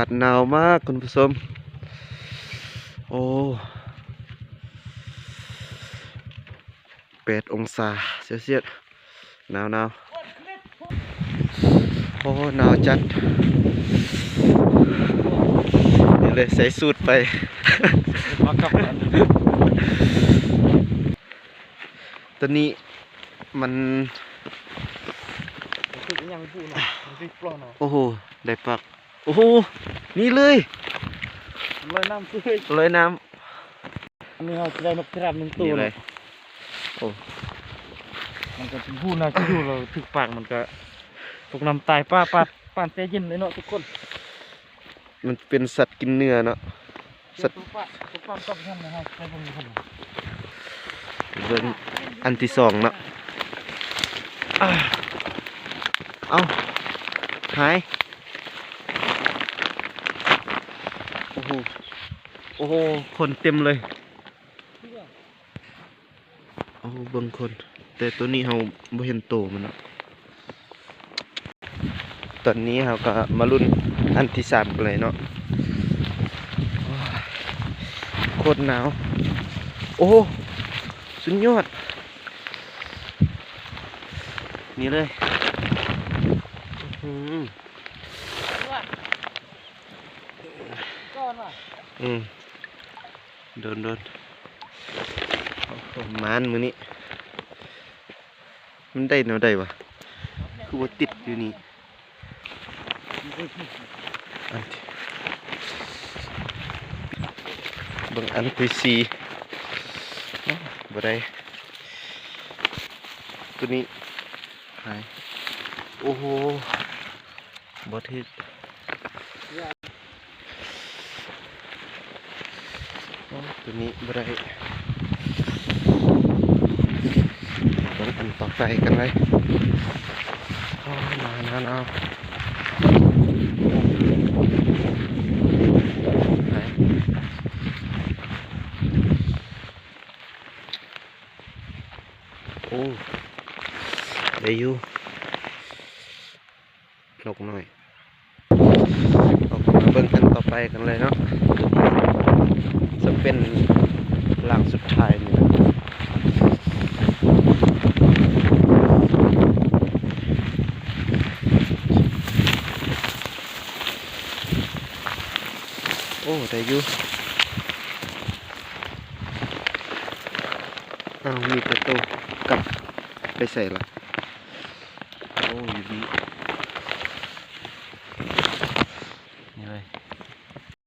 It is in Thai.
าศหนาวมากคุณผู้ชม โอ้แปดองศาเซลเซียสหนาวหนาวโอ้หนาวจัด นี่เลยใส่สูทไปมากับกันตอนนี้มันคือยังพูดนะมันคือปล้อนเนาะโอ้โห ได้ปัก โอ้โห นี่เลยลอยน้ำคือลอยน้อันนี้เราจะได้นกกระราบหนึ่งำตัวนี่เลเลยยมันก็เป็นพูดนะที่ดูเราถึกปากมันก็ตกน้ำตายป้าป้าป้านใจเย็นเลยเนาะทุกคน มันเป็นสัตว์กินเนื้อเนาะสัตว์ตุ๊กป้าตุ๊กป้าต้องทำนะครับให้ผมมีคนเบิ่งอันที่สองเนาะอ่าเอาหาย โอ้โห โอ้โหคนเต็มเลยโอ้เบิ่งคน แต่ตัวนี้เราบ่เห็นโตมันเนาะตอนนี้เราก็มาลุ้นอันที่สามกันเลยเนาะโอ้ยโคตรหนาว โอ้ สุดยอด นี่เลยอื้อหือก้อนว่ะอืม โดนโดนมานมือนี้ มันได้แนวได้วะ คือว่าติดอยู่นี่อันที่บิ่งอันที่สี่อ้าวบ่ได้ตัวนี้หายโอ้โหบ่ทิดอ้าว ตัวนี้บ่ได้เบิ่งอันต่อไปกันเลยอ้าหนานาหนาวหาโอ้ได้อยู่นกหน่อยออกมาเบิ่งกันต่อไปกันเลยเนาะ เป็นหลังสุดท้ายนี่โอ้ได้อยู่อ้าวมีประตูกลับไปใส่ละโอ้ยดี